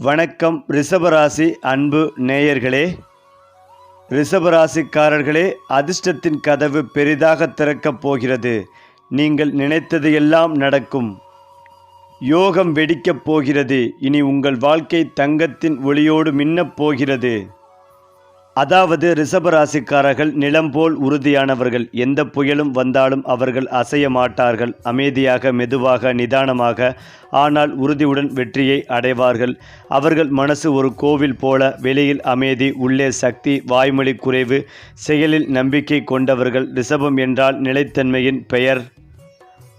வணக்கம் ரிஷபராசி அன்பு நேயர்களே. ரிஷபராசிக்காரர்களே அதிர்ஷ்டத்தின் கதவு பெரிதாக திறக்கப் போகிறது. நீங்கள் நினைத்தது எல்லாம் நடக்கும். யோகம் வெடிக்கப் போகிறது. இனி உங்கள் வாழ்க்கை தங்கத்தின் ஒளியோடு மின்னப் போகிறது. அதாவது ரிஷபராசிக்காரர்கள் நிலம் போல் உறுதியானவர்கள். எந்த புயலும் வந்தாலும் அவர்கள் அசைய மாட்டார்கள். அமைதியாக மெதுவாக நிதானமாக ஆனால் உறுதியுடன் வெற்றியை அடைவார்கள். அவர்கள் மனசு ஒரு கோவில் போல வெளியில் அமைதி உள்ளே சக்தி வாய்மொழி குறைவு செயலில் நம்பிக்கை கொண்டவர்கள். ரிஷபம் என்றால் நிலைத்தன்மையின் பெயர்.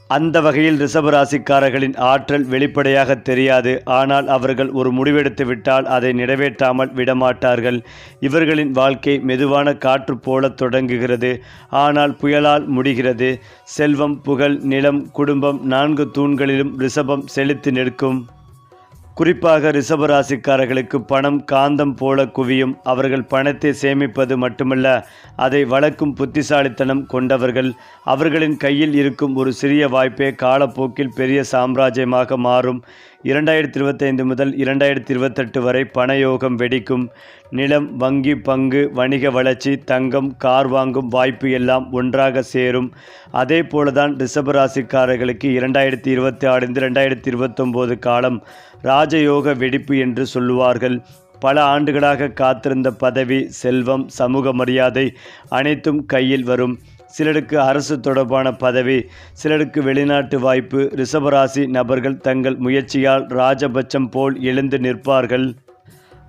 அந்த வகையில் ரிஷபராசிக்காரர்களின் ஆற்றல் வெளிப்படையாக தெரியாது. ஆனால் அவர்கள் ஒரு முடிவெடுத்து விட்டால் அதை நிறைவேற்றாமல் விடமாட்டார்கள். இவர்களின் வாழ்க்கை மெதுவான காற்று போல தொடங்குகிறது. ஆனால் புயலால் முடிகிறது. செல்வம் புகழ் நிலம் குடும்பம் நான்கு தூண்களிலும் ரிஷபம் செலுத்தி நிற்கும். குறிப்பாக ரிஷபராசிக்காரர்களுக்கு பணம் காந்தம் போல குவியும். அவர்கள் பணத்தை சேமிப்பது மட்டுமல்ல அதை வளர்க்கும் புத்திசாலித்தனம் கொண்டவர்கள். அவர்களின் கையில் இருக்கும் ஒரு சிறிய வாய்ப்பே காலப்போக்கில் பெரிய சாம்ராஜ்யமாக மாறும். இரண்டாயிரத்தி இருபத்தைந்து முதல் இரண்டாயிரத்தி இருபத்தெட்டு வரை பணயோகம் வெடிக்கும். நிலம் வங்கி பங்கு வணிக வளர்ச்சி தங்கம் கார் வாங்கும் வாய்ப்பு எல்லாம் ஒன்றாக சேரும். அதே போலதான் ரிஷபராசிக்காரர்களுக்கு இரண்டாயிரத்தி இருபத்தி ஆறு ரெண்டாயிரத்தி இருபத்தொம்போது காலம் ராஜயோக வெடிப்பு என்று சொல்லுவார்கள். பல ஆண்டுகளாக காத்திருந்த பதவி செல்வம் சமூக மரியாதை அனைத்தும் கையில் வரும். சிலருக்கு அரசு தொடர்பான பதவி சிலருக்கு வெளிநாட்டு வாய்ப்பு ரிஷபராசி நபர்கள் தங்கள் முயற்சியால் ராஜபட்சம் போல் எழுந்து நிற்பார்கள்.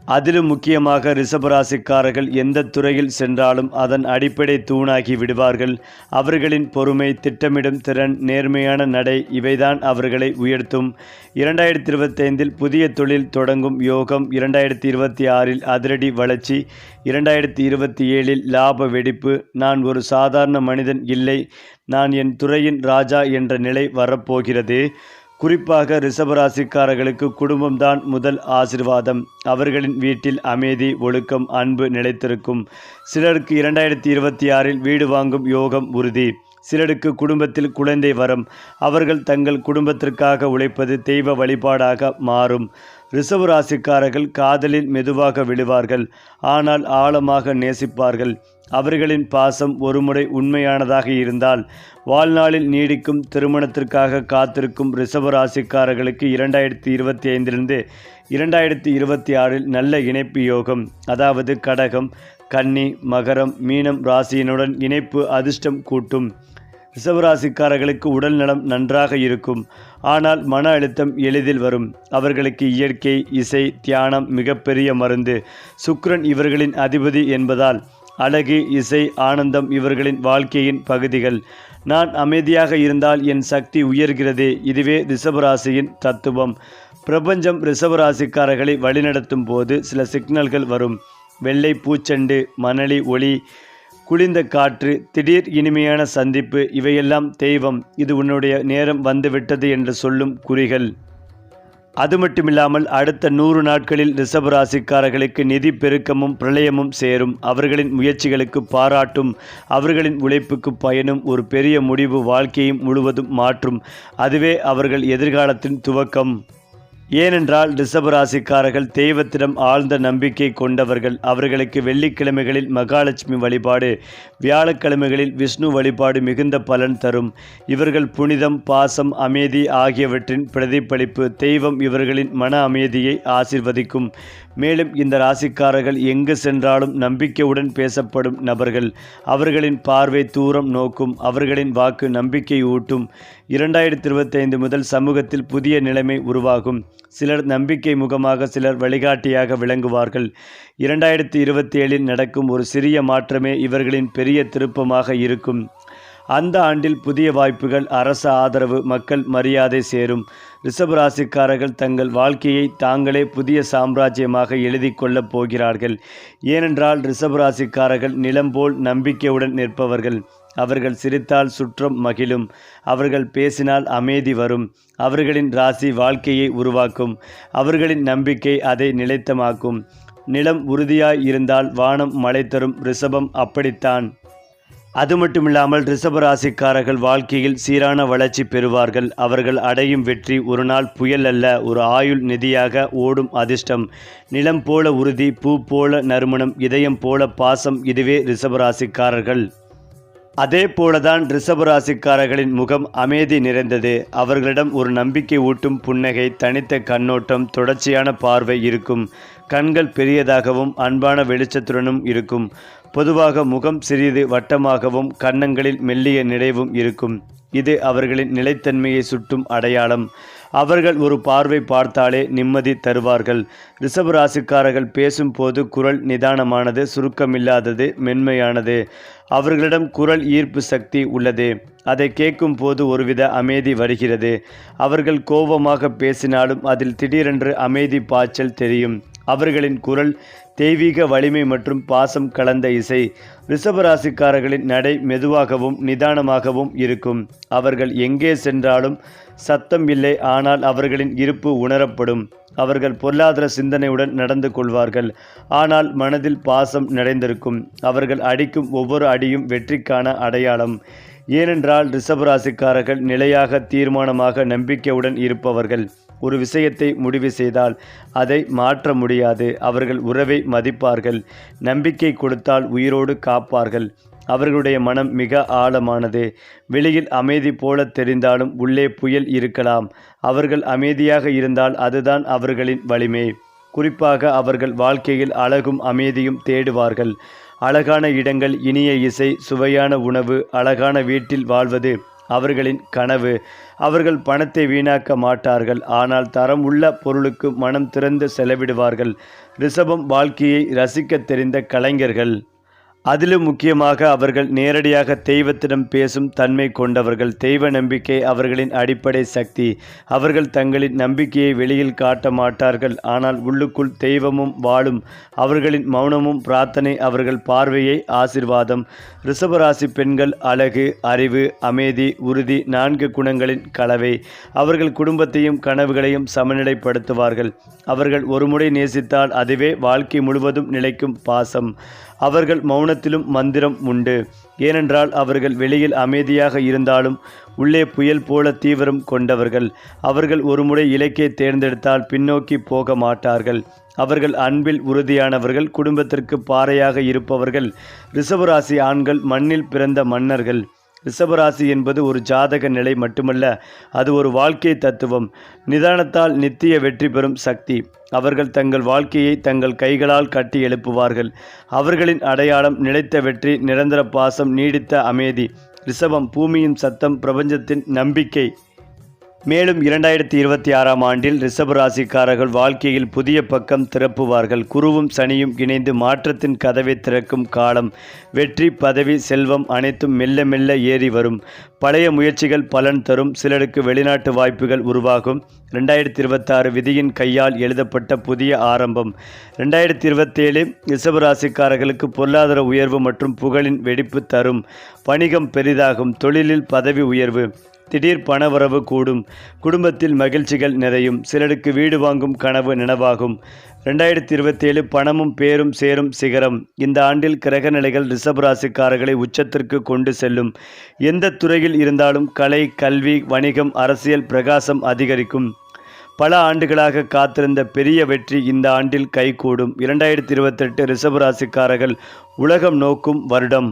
அதிலும் முக்கியமாக ரிஷபராசிக்காரர்கள் எந்த துறையில் சென்றாலும் அதன் அடிப்படை தூணாகி விடுவார்கள். அவர்களின் பொறுமை திட்டமிடும் திறன் நேர்மையான நடை இவைதான் அவர்களை உயர்த்தும். இரண்டாயிரத்தி இருபத்தைந்தில் புதிய தொழில் தொடங்கும் யோகம் இரண்டாயிரத்தி இருபத்தி ஆறில் அதிரடி வளர்ச்சி இரண்டாயிரத்தி இருபத்தி ஏழில் லாப வெடிப்பு நான் ஒரு சாதாரண மனிதன் இல்லை நான் என் துறையின் ராஜா என்ற நிலை வரப்போகிறது. குறிப்பாக ரிஷபராசிக்காரர்களுக்கு குடும்பம்தான் முதல் ஆசிர்வாதம். அவர்களின் வீட்டில் அமைதி ஒழுக்கம் அன்பு நிலைத்திருக்கும். சிலருக்கு இரண்டாயிரத்தி இருபத்தி ஆறில் வீடு வாங்கும் யோகம் உறுதி. சிலருக்கு குடும்பத்தில் குழந்தை வரம். அவர்கள் தங்கள் குடும்பத்திற்காக உழைப்பது தெய்வ வழிபாடாக மாறும். ரிசர்வ் ராசிக்காரர்கள் காதலில் மெதுவாக விழுவார்கள். ஆனால் ஆழமாக நேசிப்பார்கள். அவர்களின் பாசம் ஒருமுறை உண்மையானதாக இருந்தால் வாழ்நாளில் நீடிக்கும் திருமணத்திற்காக காத்திருக்கும் ரிசர்வ் ராசிக்காரர்களுக்கு இரண்டாயிரத்தி இருபத்தி ஐந்திலிருந்து இரண்டாயிரத்தி இருபத்தி ஆறில் நல்ல இணைப்பு யோகம் அதாவது கடகம் கன்னி மகரம் மீனம் ராசியினுடன் இணைப்பு அதிர்ஷ்டம் கூட்டும். ரிசவராசிக்காரர்களுக்கு உடல் நலம் நன்றாக இருக்கும். ஆனால் மன அழுத்தம் எளிதில் வரும். அவர்களுக்கு இயற்கை இசை தியானம் மிகப்பெரிய மருந்து. சுக்ரன் இவர்களின் அதிபதி என்பதால் அழகு இசை ஆனந்தம் இவர்களின் வாழ்க்கையின் பகுதிகள். நான் அமைதியாக இருந்தால் என் சக்தி உயர்கிறது. இதுவே ரிஷபராசியின் தத்துவம். பிரபஞ்சம் ரிஷபராசிக்காரர்களை வழிநடத்தும் போது சில சிக்னல்கள் வரும். வெள்ளை பூச்செண்டு மணலி ஒளி குளிர்ந்த காற்று திடீர் இனிமையான சந்திப்பு இவையெல்லாம் தெய்வம். இது உன்னுடைய நேரம் வந்துவிட்டது என்று சொல்லும் குறிகள். அது மட்டுமில்லாமல் அடுத்த நூறு நாட்களில் ரிஷப ராசிக்காரர்களுக்கு நிதி பெருக்கமும் பிரளயமும் சேரும். அவர்களின் முயற்சிகளுக்கு பாராட்டும் அவர்களின் உழைப்புக்கு பயனும் ஒரு பெரிய முடிவு வாழ்க்கையும் முழுவதும் மாற்றும். அதுவே அவர்கள் எதிர்காலத்தின் துவக்கம். ஏனென்றால் ரிஷபராசிக்காரர்கள் தெய்வத்திடம் ஆழ்ந்த நம்பிக்கை கொண்டவர்கள். அவர்களுக்கு வெள்ளிக்கிழமைகளில் மகாலட்சுமி வழிபாடு வியாழக்கிழமைகளில் விஷ்ணு வழிபாடு மிகுந்த பலன் தரும். இவர்கள் புனிதம் பாசம் அமைதி ஆகியவற்றின் பிரதிபலிப்பு தெய்வம் இவர்களின் மன அமைதியை ஆசிர்வதிக்கும். மேலும் இந்த ராசிக்காரர்கள் எங்கு சென்றாலும் நம்பிக்கையுடன் பேசப்படும் நபர்கள். அவர்களின் பார்வை தூரம் நோக்கும் அவர்களின் வாக்கு நம்பிக்கை ஊட்டும். இரண்டாயிரத்தி இருபத்தைந்து முதல் சமூகத்தில் புதிய நிலைமை உருவாகும். சிலர் நம்பிக்கை முகமாக சிலர் வழிகாட்டியாக விளங்குவார்கள். இரண்டாயிரத்தி இருபத்தி ஏழில் நடக்கும் ஒரு சிறிய மாற்றமே இவர்களின் பெரிய திருப்பமாக இருக்கும். அந்த ஆண்டில் புதிய வாய்ப்புகள் அரச ஆதரவு மக்கள் மரியாதை சேரும். ரிஷபராசிக்காரர்கள் தங்கள் வாழ்க்கையை தாங்களே புதிய சாம்ராஜ்யமாக எழுதி கொள்ளப் போகிறார்கள். ஏனென்றால் ரிஷபராசிக்காரர்கள் நிலம்போல் நம்பிக்கையுடன் நிற்பவர்கள். அவர்கள் சிரித்தால் சுற்றம் மகிழும். அவர்கள் பேசினால் அமைதி வரும். அவர்களின் ராசி வாழ்க்கையை உருவாக்கும். அவர்களின் நம்பிக்கை அதை நிலைத்தமாக்கும். நிலம் உறுதியாய் இருந்தால் வானம் மழை தரும் ரிஷபம் அப்படித்தான். அது மட்டுமில்லாமல் ரிஷபராசிக்காரர்கள் வாழ்க்கையில் சீரான வளர்ச்சி பெறுவார்கள். அவர்கள் அடையும் வெற்றி ஒரு நாள் புயல் அல்ல ஒரு ஆயுள் நிதியாக ஓடும் அதிர்ஷ்டம். நிலம் போல உறுதி பூ போல நறுமணம் இதயம் போல பாசம் இதுவே ரிஷபராசிக்காரர்கள் அதே போலதான் ரிஷபராசிக்காரர்களின் முகம் அமைதி நிறைந்தது. அவர்களிடம் ஒரு நம்பிக்கை ஊட்டும் புன்னகை தனித்த கண்ணோட்டம் தொடர்ச்சியான பார்வை இருக்கும். கண்கள் பெரியதாகவும் அன்பான வெளிச்சத்துடனும் இருக்கும். பொதுவாக முகம் சிறிது வட்டமாகவும் கன்னங்களில் மெல்லிய நிறைவும் இருக்கும். இது அவர்களின் நிலைத்தன்மையை சுட்டும் அடையாளம். அவர்கள் ஒரு பார்வை பார்த்தாலே நிம்மதி தருவார்கள். ரிஷபராசிக்காரர்கள் பேசும்போது குரல் நிதானமானது சுருக்கமில்லாதது மென்மையானது. அவர்களிடம் குரல் ஈர்ப்பு சக்தி உள்ளது. அதை கேட்கும் போது ஒருவித அமைதி வருகிறது. அவர்கள் கோபமாக பேசினாலும் அதில் திடீரென்று அமைதி பாய்ச்சல் தெரியும். அவர்களின் குரல் தெய்வீக வலிமை மற்றும் பாசம் கலந்த இசை ரிஷபராசிக்காரர்களின் நடை மெதுவாகவும் நிதானமாகவும் இருக்கும். அவர்கள் எங்கே சென்றாலும் சத்தம் இல்லை ஆனால் அவர்களின் இருப்பு உணரப்படும். அவர்கள் பொருளாதார சிந்தனையுடன் நடந்து கொள்வார்கள் ஆனால் மனதில் பாசம் நிறைந்திருக்கும். அவர்கள் அடிக்கும் ஒவ்வொரு அடியும் வெற்றிக்கான அடையாளம். ஏனென்றால் ரிஷபராசிக்காரர்கள் நிலையாக தீர்மானமாக நம்பிக்கையுடன் இருப்பவர்கள். ஒரு விஷயத்தை முடிவு செய்தால் அதை மாற்ற முடியாது. அவர்கள் உறவை மதிப்பார்கள். நம்பிக்கை கொடுத்தால் உயிரோடு காப்பார்கள். அவர்களுடைய மனம் மிக ஆழமானது. வெளியில் அமைதி போல தெரிந்தாலும் உள்ளே புயல் இருக்கலாம். அவர்கள் அமைதியாக இருந்தால் அதுதான் அவர்களின் வலிமை. குறிப்பாக அவர்கள் வாழ்க்கையில் அழகும் அமைதியும் தேடுவார்கள். அழகான இடங்கள் இனிய இசை சுவையான உணவு அழகான வீட்டில் வாழ்வது அவர்களின் கனவு. அவர்கள் பணத்தை வீணாக்க மாட்டார்கள். ஆனால் தரம் உள்ள பொருளுக்கு மனம் திறந்து செலவிடுவார்கள். ரிஷபம் வாழ்க்கையை ரசிக்க தெரிந்த கலைஞர்கள். அதிலும் முக்கியமாக அவர்கள் நேரடியாக தெய்வத்திடம் பேசும் தன்மை கொண்டவர்கள். தெய்வ நம்பிக்கை அவர்களின் அடிப்படை சக்தி. அவர்கள் தங்களின் நம்பிக்கையை வெளியில் காட்ட மாட்டார்கள். ஆனால் உள்ளுக்குள் தெய்வமும் வாழும். அவர்களின் மௌனமும் பிரார்த்தனை அவர்கள் பார்வையை ஆசிர்வாதம். ரிஷபராசி பெண்கள் அழகு அறிவு அமைதி உறுதி நான்கு குணங்களின் கலவை. அவர்கள் குடும்பத்தையும் கனவுகளையும் சமநிலைப்படுத்துவார்கள். அவர்கள் ஒருமுறை நேசித்தால் அதுவே வாழ்க்கை முழுவதும் நிலைக்கும் பாசம். அவர்கள் மௌன மௌனத்திலும் மந்திரம் உண்டு. ஏனென்றால் அவர்கள் வெளியில் அமைதியாக இருந்தாலும் உள்ளே புயல் போல தீவிரம் கொண்டவர்கள். அவர்கள் ஒருமுறை இலக்கை தேர்ந்தெடுத்தால் பின்னோக்கி போக மாட்டார்கள். அவர்கள் அன்பில் உறுதியானவர்கள் குடும்பத்திற்கு பாறையாக இருப்பவர்கள். ரிஷபராசி ஆண்கள் மண்ணில் பிறந்த மன்னர்கள். ரிஷபராசி என்பது ஒரு ஜாதக நிலை மட்டுமல்ல அது ஒரு வாழ்க்கை தத்துவம். நிதானத்தால் நித்திய வெற்றி பெறும் சக்தி. அவர்கள் தங்கள் வாழ்க்கையை தங்கள் கைகளால் கட்டி எழுப்புவார்கள். அவர்களின் அடையாளம் நிலைத்த வெற்றி நிரந்தர பாசம் நீடித்த அமைதி. ரிஷபம் பூமியின் சத்தம் பிரபஞ்சத்தின் நம்பிக்கை. மேலும் இரண்டாயிரத்தி இருபத்தி ஆறாம் ஆண்டில் ரிஷப ராசிக்காரர்கள் வாழ்க்கையில் புதிய பக்கம் திறப்புவார்கள் குருவும் சனியும் இணைந்து மாற்றத்தின் கதவை திறக்கும் காலம். வெற்றி பதவி செல்வம் அனைத்தும் மெல்ல மெல்ல ஏறி வரும். பழைய முயற்சிகள் பலன் தரும். சிலருக்கு வெளிநாட்டு வாய்ப்புகள் உருவாகும். ரெண்டாயிரத்தி இருபத்தாறு விதியின் கையால் எழுதப்பட்ட புதிய ஆரம்பம். ரெண்டாயிரத்தி இருபத்தேழு ரிஷபராசிக்காரர்களுக்கு பொருளாதார உயர்வு மற்றும் புகழின் வெடிப்பு தரும். வணிகம் பெரிதாகும். தொழிலில் பதவி உயர்வு. திடீர் பணவரவு கூடும். குடும்பத்தில் மகிழ்ச்சிகள் நிறையும். சிலருக்கு வீடு வாங்கும் கனவு நினைவாகும். ரெண்டாயிரத்தி இருபத்தேழு பணமும் பேரும் சேரும் சிகரம். இந்த ஆண்டில் கிரக நிலைகள் ரிஷப ராசிக்காரர்களை உச்சத்திற்கு கொண்டு செல்லும். எந்த துறையில் இருந்தாலும் கலை கல்வி வணிகம் அரசியல் பிரகாசம் அதிகரிக்கும். பல ஆண்டுகளாக காத்திருந்த பெரிய வெற்றி இந்த ஆண்டில் கைகூடும். இரண்டாயிரத்தி இருபத்தெட்டு ரிஷப ராசிக்காரர்கள் உலகம் நோக்கும் வருடம்.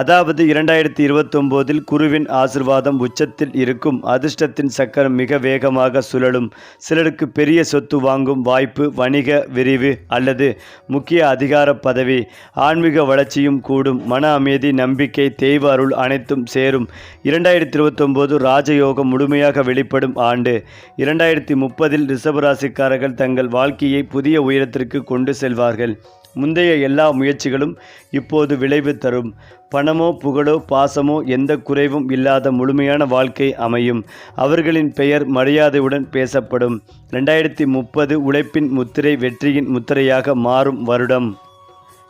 அதாவது இரண்டாயிரத்தி இருபத்தொம்போதில் குருவின் ஆசிர்வாதம் உச்சத்தில் இருக்கும். அதிர்ஷ்டத்தின் சக்கரம் மிக வேகமாக சுழலும். சிலருக்கு பெரிய சொத்து வாங்கும் வாய்ப்பு வணிக விரிவு அல்லது முக்கிய அதிகார பதவி. ஆன்மீக வளர்ச்சியும் கூடும். மன அமைதி நம்பிக்கை தெய்வ அருள் அனைத்தும் சேரும். இரண்டாயிரத்தி இருபத்தொம்போது ராஜயோகம் முழுமையாக வெளிப்படும் ஆண்டு. இரண்டாயிரத்தி முப்பதில் ரிஷபராசிக்காரர்கள் தங்கள் வாழ்க்கையை புதிய உயரத்திற்கு கொண்டு செல்வார்கள். முந்தைய எல்லா முயற்சிகளும் இப்போது விளைவு தரும். பணமோ புகழோ பாசமோ எந்த குறைவும் இல்லாத முழுமையான வாழ்க்கை அமையும். அவர்களின் பெயர் மரியாதையுடன் பேசப்படும். ரெண்டாயிரத்தி முப்பது உழைப்பின் முத்திரை வெற்றியின் முத்திரையாக மாறும் வருடம்.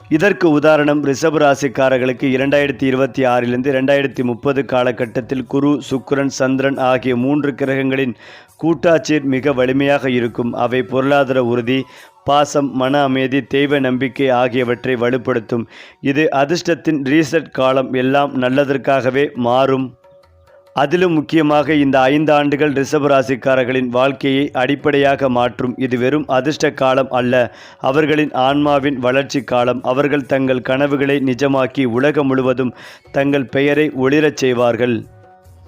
இதற்கு உதாரணம் ரிஷப ராசிக்காரர்களுக்கு இரண்டாயிரத்தி இருபத்தி ஆறிலிருந்து இரண்டாயிரத்தி முப்பது காலகட்டத்தில் குரு சுக்ரன் சந்திரன் ஆகிய மூன்று கிரகங்களின் கூட்டாட்சியர் மிக வலிமையாக இருக்கும். அவை பொருளாதார உறுதி பாசம் மன அமைதி தெய்வ நம்பிக்கை ஆகியவற்றை வலுப்படுத்தும். இது அதிர்ஷ்டத்தின் ரீசெட் காலம் எல்லாம் நல்லதற்காகவே மாறும். அதிலும் முக்கியமாக இந்த ஐந்து ஆண்டுகள் ரிஷபராசிக்காரர்களின் வாழ்க்கையை அடிப்படையாக மாற்றும். இது வெறும் அதிர்ஷ்ட காலம் அல்ல. அவர்களின் ஆன்மாவின் வளர்ச்சி காலம். அவர்கள் தங்கள் கனவுகளை நிஜமாக்கி உலகம் முழுவதும் தங்கள் பெயரை ஒளிரச் செய்வார்கள்.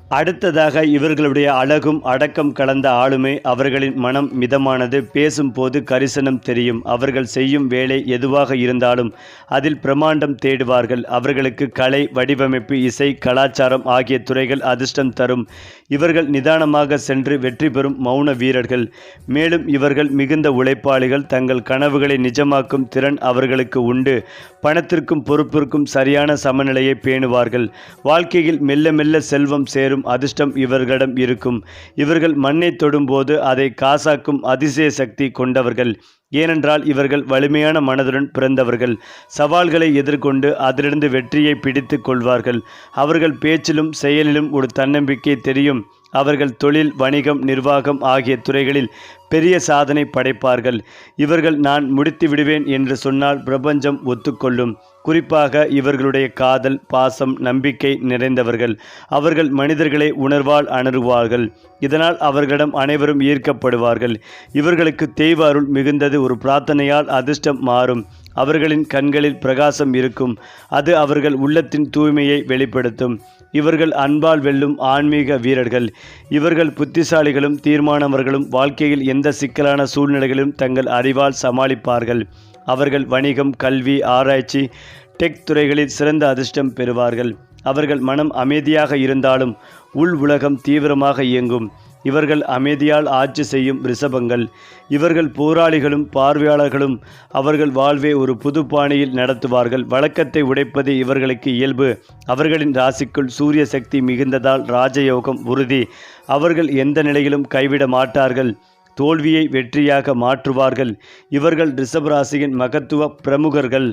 அடுத்ததாக இவர்களுடைய அழகும் அடக்கம் கலந்த ஆளுமை அவர்களின் மனம் மிதமானது. பேசும்போது கரிசனம் தெரியும். அவர்கள் செய்யும் வேலை எதுவாக இருந்தாலும் அதில் பிரமாண்டம் தேடுவார்கள். அவர்களுக்கு கலை வடிவமைப்பு இசை கலாச்சாரம் ஆகிய துறைகள் அதிர்ஷ்டம் தரும். இவர்கள் நிதானமாக சென்று வெற்றி பெறும் மௌன வீரர்கள். மேலும் இவர்கள் மிகுந்த உழைப்பாளிகள். தங்கள் கனவுகளை நிஜமாக்கும் திறன் அவர்களுக்கு உண்டு. பணத்திற்கும் பொறுப்பிற்கும் சரியான சமநிலையை பேணுவார்கள். வாழ்க்கையில் மெல்ல மெல்ல செல்வம் சேரும் அதிர்ஷ்டம் இவர்களிடம் இருக்கும். இவர்கள் மண்ணை தொடும்போது அதை காசாக்கும் அதிசய சக்தி கொண்டவர்கள். ஏனென்றால் இவர்கள் வலிமையான மனதுடன் பிறந்தவர்கள். சவால்களை எதிர்கொண்டு அதிலிருந்து வெற்றியை பிடித்து கொள்வார்கள். அவர்கள் பேச்சிலும் செயலிலும் ஒரு தன்னம்பிக்கை தெரியும். அவர்கள் தொழில் வணிகம் நிர்வாகம் ஆகிய துறைகளில் பெரிய சாதனை படைப்பார்கள். இவர்கள் நான் முடித்து விடுவேன் என்று சொன்னால் பிரபஞ்சம் ஒத்துக்கொள்ளும். குறிப்பாக இவர்களுடைய காதல் பாசம் நம்பிக்கை நிறைந்தவர்கள். அவர்கள் மனிதர்களை உணர்வால் அணருவார்கள் இதனால் அவர்களிடம் அனைவரும் ஈர்க்கப்படுவார்கள். இவர்களுக்கு தெய்வ அருள் மிகுந்தது ஒரு பிரார்த்தனையால் அதிர்ஷ்டம் மாறும். அவர்களின் கண்களில் பிரகாசம் இருக்கும். அது அவர்கள் உள்ளத்தின் தூய்மையை வெளிப்படுத்தும். இவர்கள் அன்பால் வெல்லும் ஆன்மீக வீரர்கள். இவர்கள் புத்திசாலிகளும் தீர்மானவர்களும் வாழ்க்கையில் எந்த சிக்கலான சூழ்நிலைகளிலும் தங்கள் அறிவால் சமாளிப்பார்கள். அவர்கள் வணிகம் கல்வி ஆராய்ச்சி டெக் துறைகளில் சிறந்த அதிர்ஷ்டம் பெறுவார்கள். அவர்கள் மனம் அமைதியாக இருந்தாலும் உள் உலகம் தீவிரமாக இயங்கும். இவர்கள் அமைதியால் ஆட்சி செய்யும் ரிஷபங்கள். இவர்கள் போராளிகளும் பார்வையாளர்களும் அவர்கள் வாழ்வை ஒரு புது பாணியில் நடத்துவார்கள். வழக்கத்தை உடைப்பது இவர்களுக்கு இயல்பு. அவர்களின் ராசிக்குள் சூரிய சக்தி மிகுந்ததால் ராஜயோகம் உறுதி. அவர்கள் எந்த நிலையிலும் கைவிட மாட்டார்கள். தோல்வியை வெற்றியாக மாற்றுவார்கள். இவர்கள் ரிஷபராசியின் மகத்துவ பிரமுகர்கள்.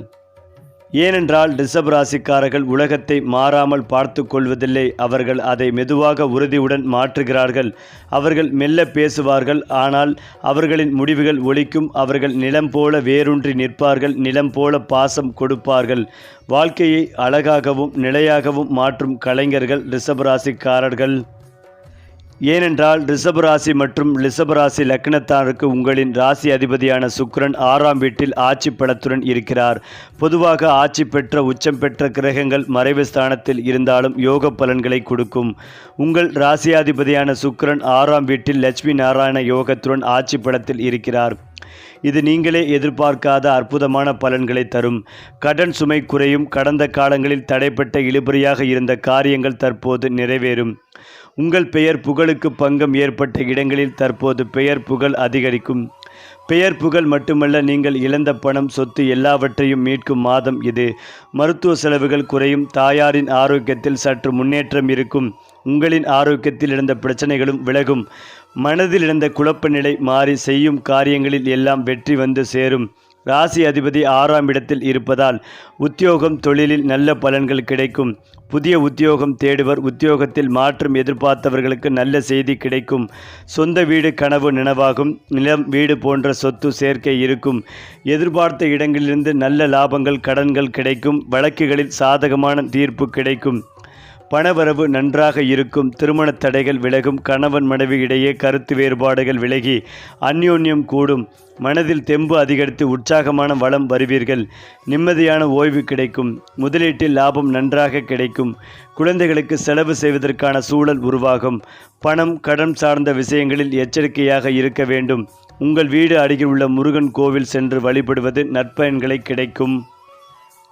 ஏனென்றால் ரிஷப் ராசிக்காரர்கள் உலகத்தை மாறாமல் பார்த்து கொள்வதில்லை. அவர்கள் அதை மெதுவாக உறுதியுடன் மாற்றுகிறார்கள். அவர்கள் மெல்ல பேசுவார்கள். ஆனால் அவர்களின் முடிவுகள் ஒழிக்கும் அவர்கள் நிலம் போல வேரூன்றி நிற்பார்கள். நிலம் போல பாசம் கொடுப்பார்கள். வாழ்க்கையை அழகாகவும் நிலையாகவும் மாற்றும் கலைஞர்கள் ரிஷப் ராசிக்காரர்கள். ஏனென்றால் ரிஷபராசி மற்றும் ரிஷபராசி லக்னத்தாருக்கு உங்களின் ராசி அதிபதியான சுக்ரன் ஆறாம் வீட்டில் ஆட்சி பலத்துடன் இருக்கிறார். பொதுவாக ஆட்சி பெற்ற உச்சம் பெற்ற கிரகங்கள் மறைவு ஸ்தானத்தில் இருந்தாலும் யோக பலன்களை கொடுக்கும். உங்கள் ராசியாதிபதியான சுக்ரன் ஆறாம் வீட்டில் லட்சுமி நாராயண யோகத்துடன் ஆட்சி பலத்தில் இருக்கிறார். இது நீங்களே எதிர்பார்க்காத அற்புதமான பலன்களை தரும். கடன் சுமை குறையும். கடந்த காலங்களில் தடைப்பட்ட இழுபறியாக இருந்த காரியங்கள் தற்போது நிறைவேறும். உங்கள் பெயர் புகழுக்கு பங்கம் ஏற்பட்ட இடங்களில் தற்போது பெயர் புகழ் அதிகரிக்கும். பெயர் புகழ் மட்டுமல்ல நீங்கள் இழந்த பணம் சொத்து எல்லாவற்றையும் மீட்கும் மாதம் இது. மருத்துவ செலவுகள் குறையும் தாயாரின் ஆரோக்கியத்தில் சற்று முன்னேற்றம் இருக்கும். உங்களின் ஆரோக்கியத்தில் இருந்த பிரச்சனைகளும் விலகும். மனதில் இருந்த குழப்ப நிலை மாறி செய்யும் காரியங்களில் எல்லாம் வெற்றி வந்து சேரும். ராசி அதிபதி ஆறாம் இடத்தில் இருப்பதால் உத்தியோகம் தொழிலில் நல்ல பலன்கள் கிடைக்கும். புதிய உத்தியோகம் தேடுவர். உத்தியோகத்தில் மாற்றம் எதிர்பார்த்தவர்களுக்கு நல்ல செய்தி கிடைக்கும். சொந்த வீடு கனவு நினைவாகும். நிலம் வீடு போன்ற சொத்து சேர்க்கை இருக்கும். எதிர்பார்த்த இடங்களிலிருந்து நல்ல லாபங்கள் கடன்கள் கிடைக்கும். வழக்குகளில் சாதகமான தீர்ப்பு கிடைக்கும். பணவரவு நன்றாக இருக்கும் திருமண தடைகள் விலகும் கணவன் மனைவி இடையே கருத்து வேறுபாடுகள் விலகி அந்யோன்யம் கூடும். மனதில் தெம்பு அதிகரித்து உற்சாகமான வளம் வருவீர்கள். நிம்மதியான ஓய்வு கிடைக்கும். முதலீட்டில் லாபம் நன்றாக கிடைக்கும். குழந்தைகளுக்கு செலவு செய்வதற்கான சூழல் உருவாகும். பணம் கடன் சார்ந்த விஷயங்களில் எச்சரிக்கையாக இருக்க வேண்டும். உங்கள் வீடு அருகில் உள்ள முருகன் கோவில் சென்று வழிபடுவது நற்பயன்களை கிடைக்கும்.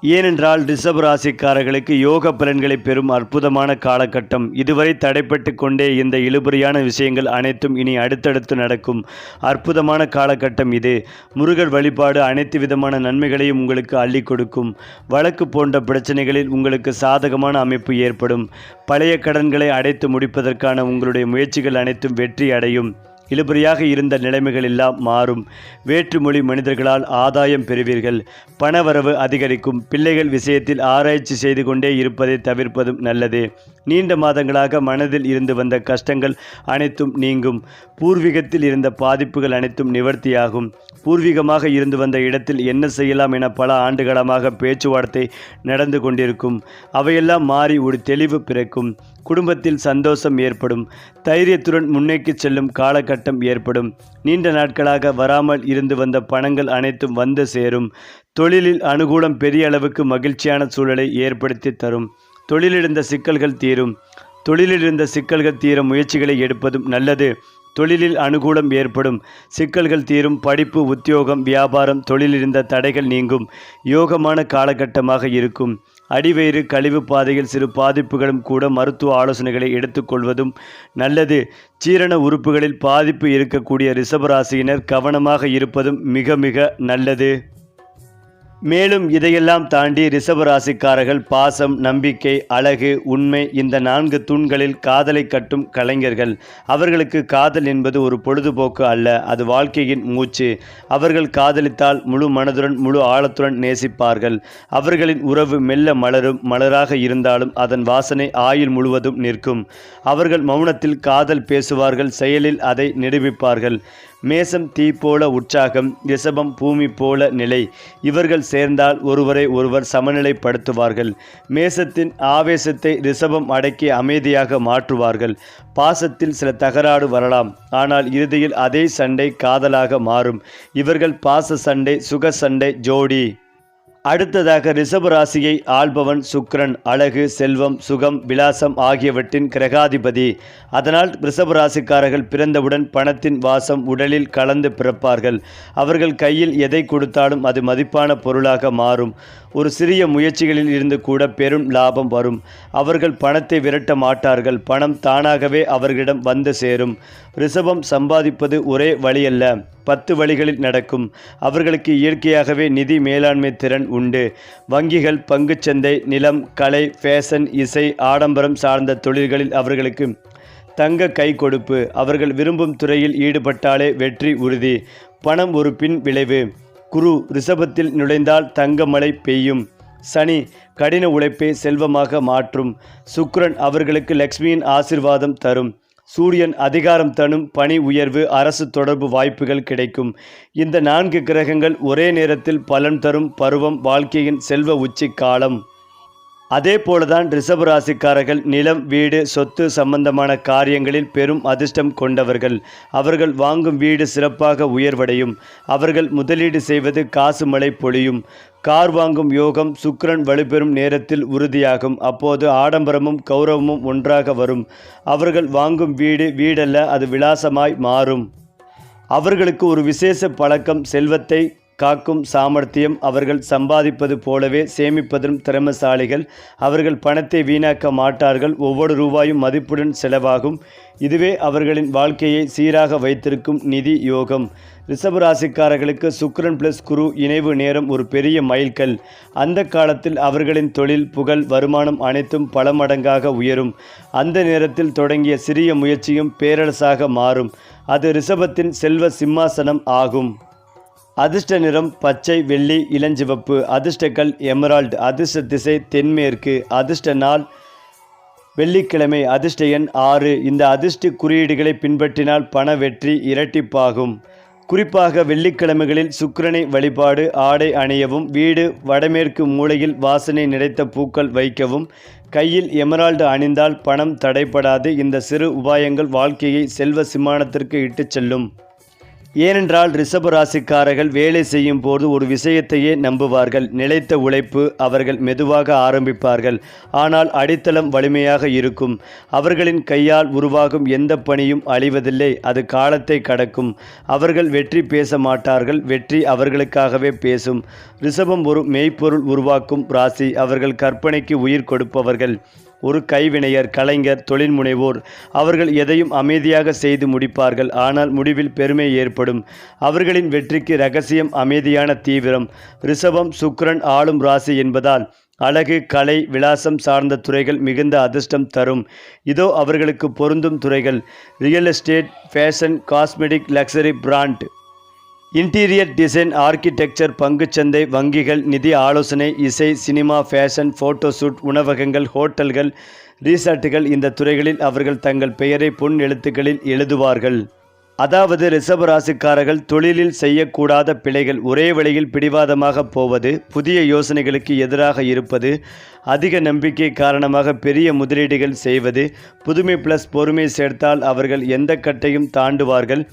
ஏனென்றால் ரிஷப ராசிக்காரர்களுக்கு யோக பலன்களை பெறும் அற்புதமான காலகட்டம். இதுவரை தடைப்பட்டு கொண்டே இந்த இழுபறியான விஷயங்கள் அனைத்தும் இனி அடுத்தடுத்து நடக்கும். அற்புதமான காலகட்டம் இது. முருகர் வழிபாடு அனைத்து விதமான நன்மைகளையும் உங்களுக்கு அள்ளி கொடுக்கும். வழக்கு போன்ற பிரச்சனைகளில் உங்களுக்கு சாதகமான அமைப்பு ஏற்படும். பழைய கடன்களை அடைத்து முடிப்பதற்கான உங்களுடைய முயற்சிகள் அனைத்தும் வெற்றி அடையும். இழுபறியாக இருந்த நிலைமைகள் எல்லாம் மாறும். வேற்றுமொழி மனிதர்களால் ஆதாயம் பெறுவீர்கள். பணவரவு அதிகரிக்கும். பிள்ளைகள் விஷயத்தில் ஆராய்ச்சி செய்து கொண்டே இருப்பதை தவிர்ப்பதும் நல்லது. நீண்ட மாதங்களாக மனதில் இருந்து வந்த கஷ்டங்கள் அனைத்தும் நீங்கும். பூர்வீகத்தில் இருந்த பாதிப்புகள் அனைத்தும் நிவர்த்தியாகும். பூர்வீகமாக இருந்து வந்த இடத்தில் என்ன செய்யலாம் என பல ஆண்டுகாலமாக பேச்சுவார்த்தை நடந்து கொண்டிருக்கும். அவையெல்லாம் மாறி ஒரு தெளிவு பிறக்கும். குடும்பத்தில் சந்தோஷம் ஏற்படும். தைரியத்துடன் முன்னேக்கி செல்லும் காலகட்டம் ஏற்படும். நீண்ட நாட்களாக வராமல் இருந்து வந்த பணங்கள் அனைத்தும் வந்து சேரும். தொழிலில் அனுகூலம் பெரிய அளவுக்கு மகிழ்ச்சியான சூழலை ஏற்படுத்தி தரும். தொழிலிருந்த சிக்கல்கள் தீரும். தொழிலிலிருந்த சிக்கல்கள் தீர முயற்சிகளை எடுப்பதும் நல்லது. தொழிலில் அனுகூலம் ஏற்படும். சிக்கல்கள் தீரும். படிப்பு உத்தியோகம் வியாபாரம் தொழிலிருந்த இருந்த தடைகள் நீங்கும். யோகமான காலகட்டமாக இருக்கும். அடிவயிறு கழிவு பாதையில் சிறு பாதிப்புகளும் கூட மருத்துவ ஆலோசனைகளை எடுத்துக்கொள்வதும் நல்லது. சீரண உறுப்புகளில் பாதிப்பு இருக்கக்கூடிய ரிஷபராசியினர் கவனமாக இருப்பதும் மிக மிக நல்லது. மேலும் இதையெல்லாம் தாண்டி ரிஷபராசிக்காரர்கள் பாசம் நம்பிக்கை அழகு உண்மை இந்த நான்கு தூண்களில் காதலை கட்டும் கலைஞர்கள். அவர்களுக்கு காதல் என்பது ஒரு பொழுதுபோக்கு அல்ல அது வாழ்க்கையின் மூச்சு. அவர்கள் காதலித்தால் முழு மனதுடன் முழு ஆழத்துடன் நேசிப்பார்கள். அவர்களின் உறவு மெல்ல மலரும் மலராக இருந்தாலும் அதன் வாசனை ஆயுள் முழுவதும் நிற்கும். அவர்கள் மௌனத்தில் காதல் பேசுவார்கள் செயலில் அதை நிரூபிப்பார்கள். மேசம் தீ போல உற்சாகம் ரிஷபம் பூமி போல நிலை. இவர்கள் சேர்ந்தால் ஒருவரை ஒருவர் சமநிலைப்படுத்துவார்கள். மேசத்தின் ஆவேசத்தை ரிஷபம் அடக்கி அமைதியாக மாற்றுவார்கள். பாசத்தில் சில தகராறு வரலாம். ஆனால் இறுதியில் அதே சண்டை காதலாக மாறும். இவர்கள் பாச சண்டை சுக சண்டை ஜோடி. அடுத்ததாக ரிஷப ராசியை ஆள்பவன் சுக்ரன் அழகு செல்வம் சுகம் விலாசம் ஆகியவற்றின் கிரகாதிபதி. அதனால் ரிஷப ராசிக்காரர்கள் பிறந்தவுடன் பணத்தின் வாசம் உடலில் கலந்து பிறப்பார்கள். அவர்கள் கையில் எதை கொடுத்தாலும் அது மதிப்பான பொருளாக மாறும். ஒரு சிறிய முயற்சிகளில் இருந்து கூட பெரும் லாபம் வரும். அவர்கள் பணத்தை விரட்ட மாட்டார்கள். பணம் தானாகவே அவர்களிடம் வந்து சேரும். ரிஷபம் சம்பாதிப்பது ஒரே வழியல்ல. பத்து வழிகளில் நடக்கும். அவர்களுக்கு இயற்கையாகவே நிதி மேலாண்மை திறன் உண்டு. வங்கிகள் பங்குச்சந்தை நிலம் கலை ஃபேஷன் இசை ஆடம்பரம் சார்ந்த தொழில்களில் அவர்களுக்கு தங்க கை கொடுப்பு. அவர்கள் விரும்பும் துறையில் ஈடுபட்டாலே வெற்றி உறுதி. பணம் ஒரு பின் விளைவு. குரு ரிஷபத்தில் நுழைந்தால் தங்கமழை பெய்யும். சனி கடின உழைப்பை செல்வமாக மாற்றும். சுக்ரன் அவர்களுக்கு லக்ஷ்மியின் ஆசிர்வாதம் தரும். சூரியன் அதிகாரம் தனும் பணி உயர்வு அரசு தொடர்பு வாய்ப்புகள் கிடைக்கும். இந்த நான்கு கிரகங்கள் ஒரே நேரத்தில் பலன் தரும் பருவம் வாழ்க்கையின் செல்வ உச்சி காலம். அதே போலதான் ரிஷப ராசிக்காரர்கள் நிலம் வீடு சொத்து சம்பந்தமான காரியங்களில் பெரும் அதிர்ஷ்டம் கொண்டவர்கள். அவர்கள் வாங்கும் வீடு சிறப்பாக உயர்வடையும். அவர்கள் முதலீடு செய்வது காசு மழை பொழியும். கார் வாங்கும் யோகம் சுக்கரன் வலுப்பெறும் நேரத்தில் உறுதியாகும். அப்போது ஆடம்பரமும் கௌரவமும் ஒன்றாக வரும். அவர்கள் வாங்கும் வீடு வீடல்ல அது விலாசமாய் மாறும். அவர்களுக்கு ஒரு விசேஷ பழக்கம் செல்வத்தை காக்கும் சாமர்த்தியம் அவர்கள் சம்பாதிப்பது போலவே சேமிப்பதிலும் திறமசாலிகள். அவர்கள் பணத்தை வீணாக்க மாட்டார்கள். ஒவ்வொரு ரூபாயும் மதிப்புடன் செலவாகும். இதுவே அவர்களின் வாழ்க்கையை சீராக வைத்திருக்கும் நிதி யோகம். ரிஷபராசிக்காரர்களுக்கு சுக்ரன் பிளஸ் குரு இணைவு நேரம் ஒரு பெரிய மைல்கல். அந்த காலத்தில் அவர்களின் தொழில் புகழ் வருமானம் அனைத்தும் பல மடங்காக உயரும். அந்த நேரத்தில் தொடங்கிய சிறிய முயற்சியும் பேரரசாக மாறும். அது ரிஷபத்தின் செல்வ சிம்மாசனம் ஆகும். அதிர்ஷ்ட நிறம் பச்சை வெள்ளி இளஞ்சிவப்பு அதிர்ஷ்டக்கல் எமரால்டு. அதிர்ஷ்ட திசை தென்மேற்கு. அதிர்ஷ்ட நாள் வெள்ளிக்கிழமை. அதிர்ஷ்ட எண் ஆறு. இந்த அதிர்ஷ்ட குறியீடுகளை பின்பற்றினால் பண வெற்றி இரட்டிப்பாகும். குறிப்பாக வெள்ளிக்கிழமைகளில் சுக்கிரனை வழிபாடு ஆடை அணியவும் வீடு வடமேற்கு மூலையில் வாசனை நிறைத்த பூக்கள் வைக்கவும் கையில் எமரால்டு அணிந்தால் பணம் தடைப்படாது இந்த சிறு உபாயங்கள் வாழ்க்கையை செல்வ சிம்மானத்திற்கு இட்டுச் செல்லும். ஏனென்றால் ரிஷப ராசிக்காரர்கள் வேலை செய்யும் போது ஒரு விஷயத்தையே நம்புவார்கள். நிலைத்த உழைப்பு அவர்கள் மெதுவாக ஆரம்பிப்பார்கள். ஆனால் அடித்தளம் வலிமையாக இருக்கும். அவர்களின் கையால் உருவாகும் எந்த பணியும் அழிவதில்லை. அது காலத்தை கடக்கும். அவர்கள் வெற்றி பேச மாட்டார்கள். வெற்றி அவர்களுக்காகவே பேசும். ரிஷபம் ஒரு மெய்ப்பொருள் உருவாக்கும் ராசி. அவர்கள் கற்பனைக்கு உயிர் கொடுப்பவர்கள். ஒரு கைவினையர் கலைஞர் தொழில் முனைவோர். அவர்கள் எதையும் அமைதியாக செய்து முடிப்பார்கள். ஆனால் முடிவில் பெருமை ஏற்படும். அவர்களின் வெற்றிக்கு ரகசியம் அமைதியான தீவிரம். ரிஷபம் சுக்ரன் ஆளும் ராசி என்பதால் அழகு கலை விலாசம் சார்ந்த துறைகள் மிகுந்த அதிர்ஷ்டம் தரும். இதோ அவர்களுக்கு பொருந்தும் துறைகள். Real estate fashion cosmetic luxury brand. Interior design architecture பங்குச்சந்தை வங்கிகள் நிதி ஆலோசனை இசை சினிமா ஃபேஷன் ஃபோட்டோஷூட் உணவகங்கள் ஹோட்டல்கள் ரீசார்ட்டுகள் இந்த துறைகளில் அவர்கள் தங்கள் பெயரை பொன் எழுத்துக்களில் எழுதுவார்கள். அதாவது ரிஷபராசிக்காரர்கள் தொழிலில் செய்யக்கூடாத பிழைகள் ஒரே வழியில் பிடிவாதமாக போவது புதிய யோசனைகளுக்கு எதிராக இருப்பது அதிக நம்பிக்கை காரணமாக பெரிய முதலீடுகள் செய்வது புதுமை ப்ளஸ் பொறுமை சேர்த்தால் அவர்கள் எந்த கட்டையும் தாண்டுவார்கள்.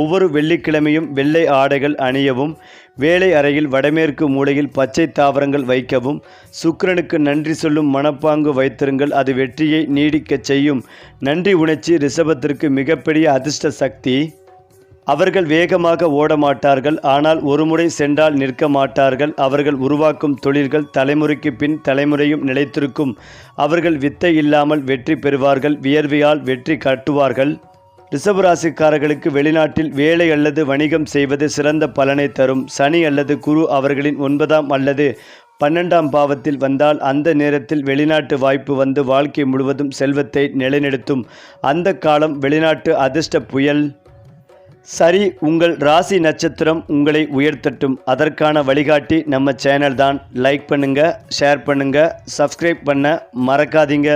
ஒவ்வொரு வெள்ளிக்கிழமையும் வெள்ளை ஆடைகள் அணியவும் வேலை அறையில் வடமேற்கு மூலையில் பச்சை தாவரங்கள் வைக்கவும் சுக்கிரனுக்கு நன்றி சொல்லும் மனப்பாங்கு வைத்திருங்கள். அது வெற்றியை நீடிக்கச் செய்யும். நன்றி உணர்ச்சி ரிஷபத்திற்கு மிகப்பெரிய அதிர்ஷ்ட சக்தி. அவர்கள் வேகமாக ஓட மாட்டார்கள் ஆனால் ஒருமுறை சென்றால் நிற்க மாட்டார்கள். அவர்கள் உருவாக்கும் தொழில்கள் தலைமுறைக்கு பின் தலைமுறையும் நிலைத்திருக்கும். அவர்கள் வித்தை இல்லாமல் வெற்றி பெறுவார்கள். வியர்வையால் வெற்றி கட்டுவார்கள். ரிஷபராசிக்காரர்களுக்கு வெளிநாட்டில் வேலை அல்லது வணிகம் செய்வது சிறந்த பலனை தரும். சனி அல்லது குரு அவர்களின் ஒன்பதாம் அல்லது பன்னெண்டாம் பாவத்தில் வந்தால் அந்த நேரத்தில் வெளிநாட்டு வாய்ப்பு வந்து வாழ்க்கை முழுவதும் செல்வத்தை நிலைநிறுத்தும். அந்த காலம் வெளிநாட்டு அதிர்ஷ்ட புயல். சரி உங்கள் ராசி நட்சத்திரம் உங்களை உயர்த்தட்டும். அதற்கான வழிகாட்டி நம்ம சேனல் தான். லைக் பண்ணுங்கள் ஷேர் பண்ணுங்கள் சப்ஸ்கிரைப் பண்ண மறக்காதீங்க.